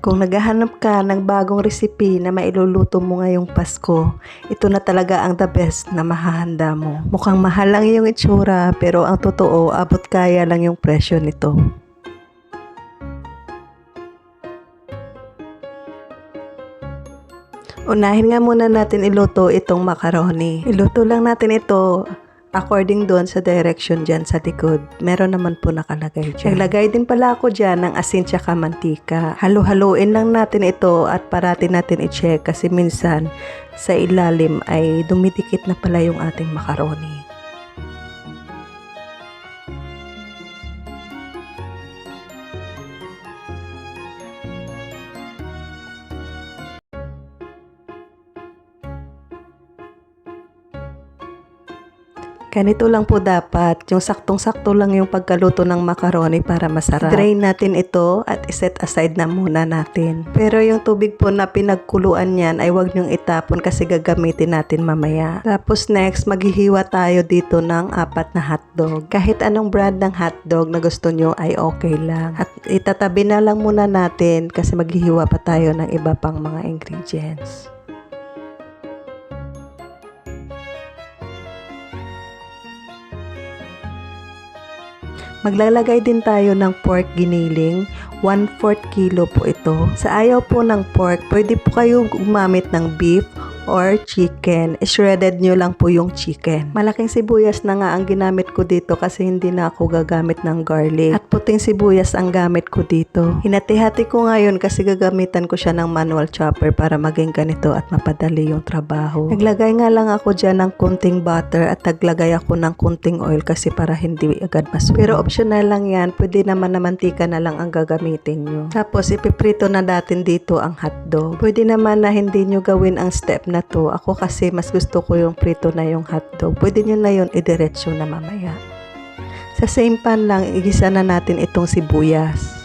Kung naghahanap ka ng bagong recipe na mailuluto mo ngayong Pasko, ito na talaga ang the best na mahahanda mo. Mukhang mahal lang yung itsura pero ang totoo, abot kaya lang yung presyo nito. Unahin nga muna natin iluto itong macaroni. Iluto lang natin ito according doon sa direction dyan sa likod. Meron naman po nakalagay dyan. Naglagay din pala ako dyan ng asin tsaka mantika. Halo-haloin lang natin ito at parati natin i-check kasi minsan sa ilalim ay dumidikit na pala yung ating macaroni. Ganito lang po dapat, yung saktong-sakto lang yung pagkaluto ng macaroni para masarap. Drain natin ito at iset aside na muna natin. Pero yung tubig po na pinagkuluan niyan ay wag niyong itapon kasi gagamitin natin mamaya. Tapos next, maghihiwa tayo dito ng apat na hotdog. Kahit anong brand ng hotdog na gusto nyo ay okay lang. At itatabi na lang muna natin kasi maghihiwa pa tayo ng iba pang mga ingredients. Maglalagay din tayo ng pork giniling. 1/4 kilo po ito. Sa ayaw po ng pork, pwede po kayo gumamit ng beef or chicken. Shredded nyo lang po yung chicken. Malaking sibuyas na nga ang ginamit ko dito kasi hindi na ako gagamit ng garlic. At puting sibuyas ang gamit ko dito. Hinati-hati ko ngayon kasi gagamitan ko siya ng manual chopper para maging ganito at mapadali yung trabaho. Naglagay nga lang ako dyan ng kunting butter at naglagay ako ng kunting oil kasi para hindi agad masunog. Pero optional lang yan. Pwede naman na mantika na lang ang gagamitin nyo. Tapos ipiprito na natin dito ang hotdog. Pwede naman na hindi nyo gawin ang step na to. Ako kasi mas gusto ko yung prito na yung hotdog. Pwede nyo na yun idiretso na mamaya. Sa same pan lang, igisa na natin itong sibuyas.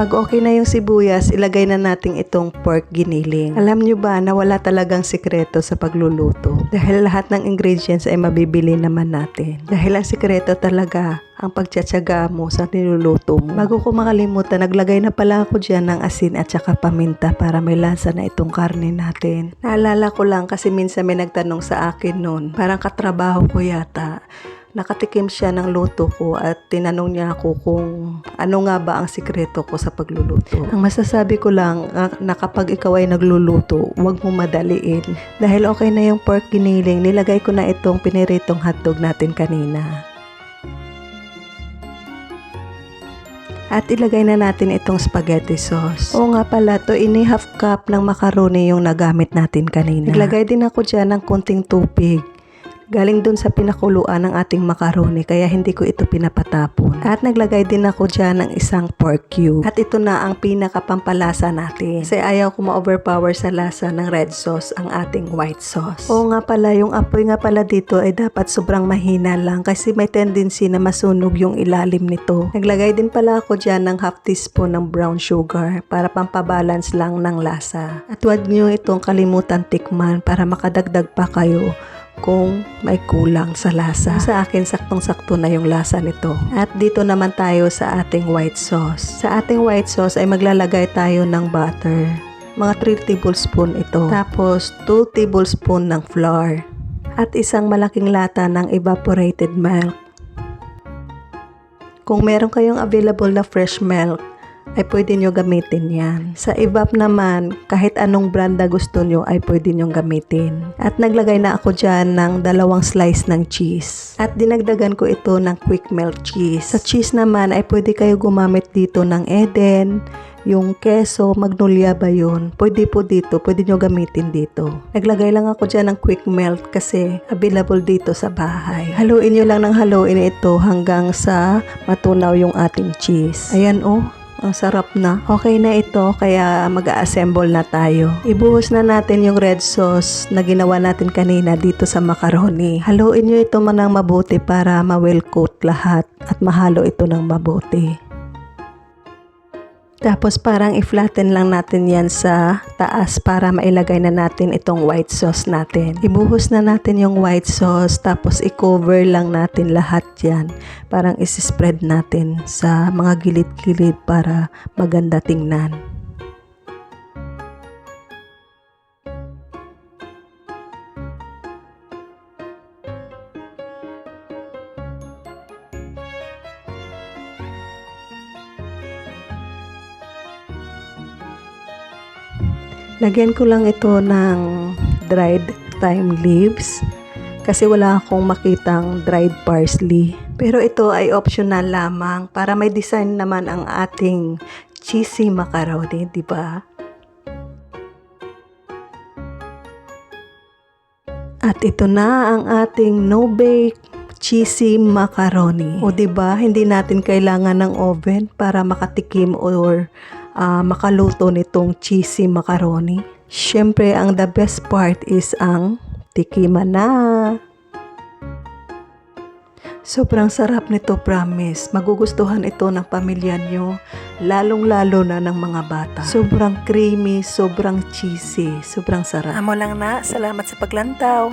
Kapag okay na yung sibuyas, ilagay na natin itong pork giniling. Alam nyo ba na wala talagang sikreto sa pagluluto? Dahil lahat ng ingredients ay mabibili naman natin. Dahil ang sikreto talaga ang pagtsatsaga mo sa niluluto mo. Bago ko makalimutan, naglagay na pala ako dyan ng asin at saka paminta para may lasa na itong karne natin. Naalala ko lang kasi minsan may nagtanong sa akin noon, parang katrabaho ko yata nakatikim siya ng luto ko at tinanong niya ako kung ano nga ba ang sikreto ko sa pagluluto. Ang masasabi ko lang ah, na kapag ikaw ay nagluluto, huwag mo madaliin. Dahil okay na yung pork giniling, nilagay ko na itong piniritong hotdog natin kanina. At ilagay na natin itong spaghetti sauce. Oo nga pala, to ini half cup ng macaroni yung nagamit natin kanina. Naglagay din ako dyan ng kunting tubig. Galing dun sa pinakuluan ng ating macaroni kaya hindi ko ito pinapatapon. At naglagay din ako dyan ng isang pork cube. At ito na ang pinakapampalasa natin. Kasi ayaw ko ma-overpower sa lasa ng red sauce ang ating white sauce. Oo nga pala, yung apoy nga pala dito ay dapat sobrang mahina lang kasi may tendency na masunog yung ilalim nito. Naglagay din pala ako dyan ng half teaspoon ng brown sugar para pampabalance lang ng lasa. At huwag nyo itong kalimutan tikman para makadagdag pa kayo kung may kulang sa lasa. Sa akin, saktong-sakto na yung lasa nito. At dito naman tayo sa ating white sauce. Sa ating white sauce ay maglalagay tayo ng butter. Mga 3 tablespoon ito. Tapos 2 tablespoon ng flour. At isang malaking lata ng evaporated milk. Kung meron kayong available na fresh milk, ay pwede nyo gamitin yan. Sa evap naman, kahit anong brand na gusto nyo ay pwede nyo gamitin. At naglagay na ako dyan ng dalawang slice ng cheese. At dinagdagan ko ito ng quick melt cheese. Sa cheese naman ay pwede kayo gumamit dito ng Eden, yung keso, magnolia ba yun? Pwede po dito, pwede nyo gamitin dito. Naglagay lang ako dyan ng quick melt kasi available dito sa bahay. Haluin nyo lang ng haluin ito hanggang sa matunaw yung ating cheese. Ayan oh, ang sarap na. Okay na ito, kaya mag-assemble na tayo. Ibuhos na natin yung red sauce na ginawa natin kanina dito sa macaroni. Haluin nyo ito manang mabuti para ma-well coat lahat at mahalo ito ng mabuti. Tapos parang i-flatten lang natin yan sa taas para mailagay na natin itong white sauce natin. Ibuhos na natin yung white sauce tapos i-cover lang natin lahat yan. Parang isi-spread natin sa mga gilid-gilid para maganda tingnan. Lagyan ko lang ito ng dried thyme leaves kasi wala akong makitang dried parsley. Pero ito ay optional lamang para may design naman ang ating cheesy macaroni, di ba? At ito na ang ating no-bake cheesy macaroni. O 'di ba, hindi natin kailangan ng oven para makatikim or ah, makaluto nitong cheesy macaroni. Siyempre, ang the best part is ang tikiman na. Sobrang sarap nito, promise. Magugustuhan ito ng pamilya nyo, lalong-lalo na ng mga bata. Sobrang creamy, sobrang cheesy, sobrang sarap. Amo lang na, salamat sa paglantaw.